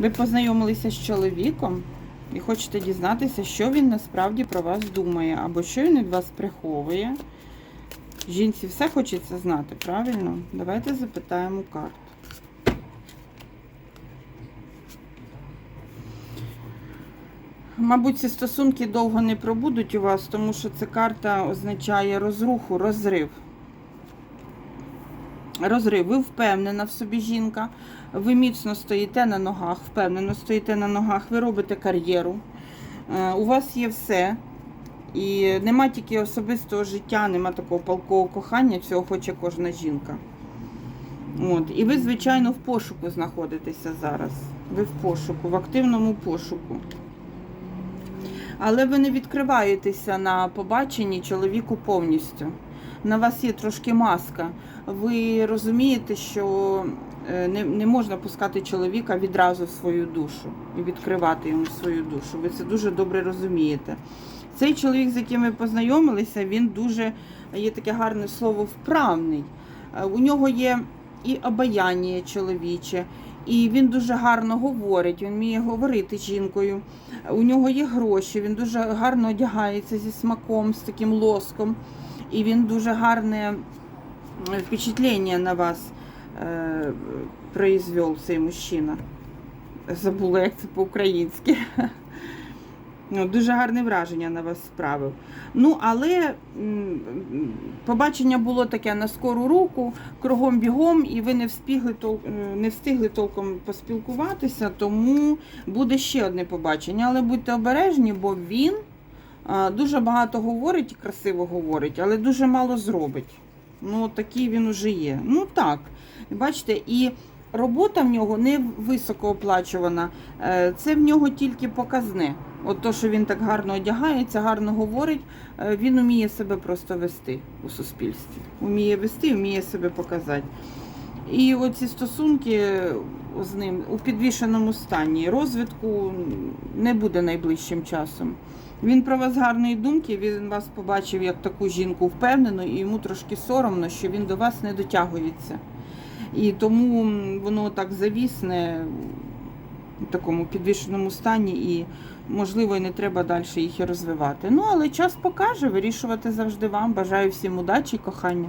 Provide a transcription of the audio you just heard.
Ви познайомилися з чоловіком і хочете дізнатися, що він насправді про вас думає, або що він від вас приховує. Жінці все хочеться знати, правильно? Давайте запитаємо карт. Мабуть, ці стосунки довго не пробудуть у вас, тому що ця карта означає розруху, розрив. Розрив. Ви впевнена в собі жінка, ви міцно стоїте на ногах, впевнено стоїте на ногах, ви робите кар'єру. Е, У вас є все. І нема тільки особистого життя, нема такого палкового кохання, цього хоче кожна жінка. От. І ви, звичайно, в пошуку знаходитеся зараз. Ви в пошуку, в активному пошуку. Але ви не відкриваєтеся на побаченні чоловіку повністю. На вас є трошки маска. Ви розумієте, що е, не, не можна пускати чоловіка відразу в свою душу і відкривати йому свою душу. Ви це дуже добре розумієте. Цей чоловік, з яким ви познайомилися, він дуже є таке гарне слово вправний. Е, У нього є і обаяння чоловіче, і він дуже гарно говорить, він вміє говорити з жінкою. У нього є гроші, він дуже гарно одягається зі смаком, з таким лоском. І він дуже гарне е, впечатлення на вас е, произвел цей мужчина. Забула, як це по-українськи. Ну, Дуже гарне враження на вас справив. Ну, але побачення було таке на скору руку, кругом бігом, і ви не встигли, е, не встигли толком поспілкуватися, тому буде ще одне побачення. Але будьте обережні, бо він дуже багато говорить і красиво говорить, але дуже мало зробить. Ну, такий він уже є. Ну так, бачите, і робота в нього не високооплачувана, е, це в нього тільки показне. От то, що він так гарно одягається, гарно говорить, е, він уміє себе просто вести у суспільстві. Уміє вести, вміє себе показати. І оці стосунки з ним у підвішеному стані. Розвитку не буде найближчим часом. Він про вас гарної думки, він вас побачив як таку жінку впевнену, і йому трошки соромно, що він до вас не дотягується. І тому воно так завісне в такому підвішеному стані, і, можливо, і не треба далі їх і розвивати. Ну, але час покаже, вирішувати завжди вам. Бажаю всім удачі і кохання.